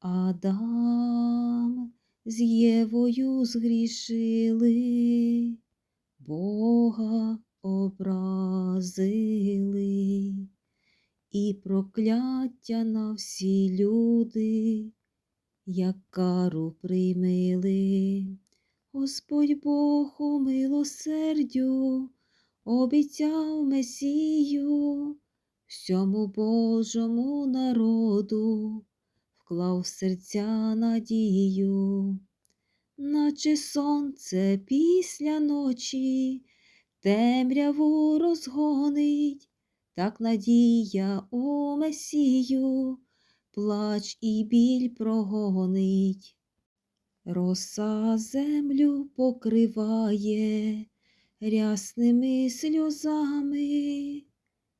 Адам з Євою згрішили, Бога образили, і прокляття на всі люди, як кару приймили. Господь Бог у милосердю обіцяв Месію, всьому Божому народу вклав серця надію, наче сонце після ночі темряву розгонить, так надія у Месію, плач і біль прогонить. Роса землю покриває рясними сльозами,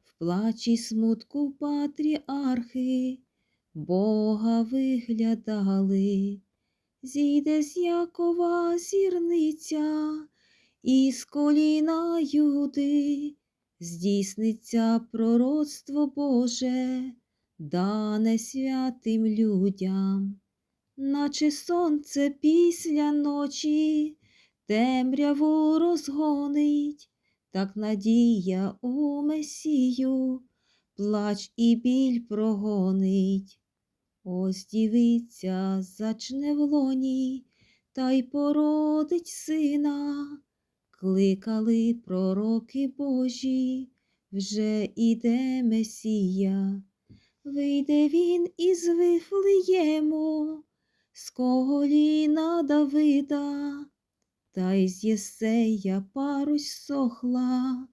в плачі смутку патріархи Бога виглядали, зійде з Якова зірниця, і з коліна Юди здійсниться пророцтво Боже, дане святим людям наче сонце після ночі темряву розгонить, так надія у Месію, плач і біль прогонить. Ось дівиця зачне в лоні, та й породить сина, кликали пророки Божі, вже іде Месія. Вийде він із Вифлеєму, з коліна Давида, та й з Єсея парусь сохла,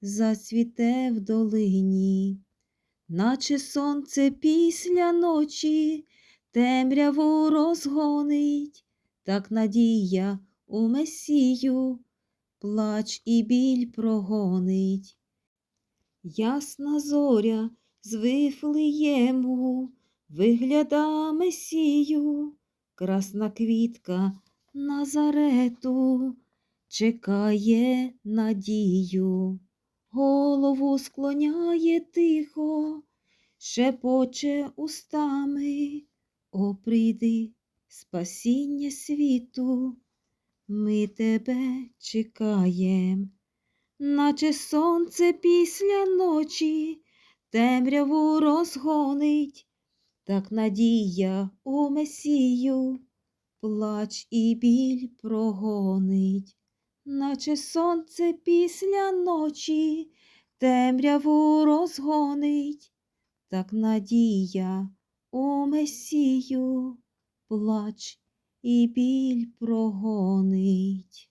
зацвіте в долині, наче сонце після ночі темряву розгонить, так надія у Месію, плач і біль прогонить. Ясна зоря з Вифлеєму вигляда Месію, красна квітка Назарету чекає надію, голову склоняє тихо, шепоче устами, о, прийди, спасіння світу, ми тебе чекаєм, наче сонце після ночі темряву розгонить, так надія у Месію, плач і біль прогонить, наче сонце після ночі темряву розгонить, так надія у Месію, плач і біль прогонить.